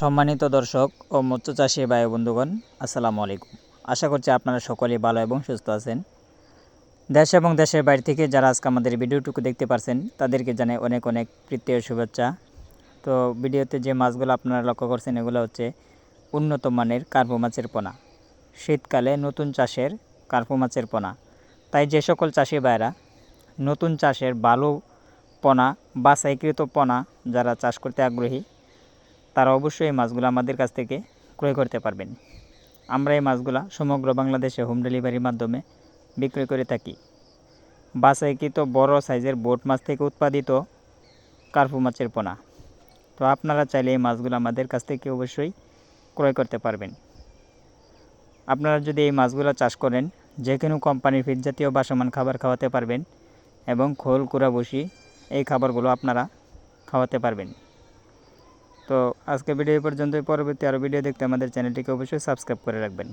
সম্মানিত দর্শক ও মৎস্য চাষী ভাই বন্ধুগণ, আসসালামু আলাইকুম। আশা করছি আপনারা সকলেই ভালো এবং সুস্থ আছেন। দেশ এবং দেশের বাইরে থেকে যারা আজকে আমাদের ভিডিওটুকু দেখতে পারছেন, তাদেরকে জানাই অনেক অনেক প্রীতীয় শুভেচ্ছা। তো ভিডিওতে যে মাছগুলো আপনারা লক্ষ্য করছেন, এগুলো হচ্ছে উন্নত মানের কার্পো মাছের পোনা। শীতকালে নতুন চাষের কার্পো মাছের পোনা। তাই যে সকল চাষি ভাইরা নতুন চাষের ভালো পোনা বাছাইকৃত পোনা যারা চাষ করতে আগ্রহী তারা অবশ্যই এই মাছগুলো আমাদের কাছ থেকে ক্রয় করতে পারবেন। আমরা এই মাছগুলো সমগ্র বাংলাদেশে হোম ডেলিভারির মাধ্যমে বিক্রয় করে থাকি। বাছাইকৃত বড় সাইজের বোট মাছ থেকে উৎপাদিত কার্পু মাছের পোনা। তো আপনারা চাইলে এই মাছগুলো আমাদের কাছ থেকে অবশ্যই ক্রয় করতে পারবেন। আপনারা যদি এই মাছগুলো চাষ করেন যে কোনো কোম্পানির ফিড জাতীয় বাসমান খাবার খাওয়াতে পারবেন এবং খোল কুড়া বসি এই খাবারগুলো আপনারা খাওয়াতে পারবেন। তো আজকে ভিডিও পর্যন্তই। পরবর্তী আরও ভিডিও দেখতে আমাদের চ্যানেলটিকে অবশ্যই সাবস্ক্রাইব করে রাখবেন।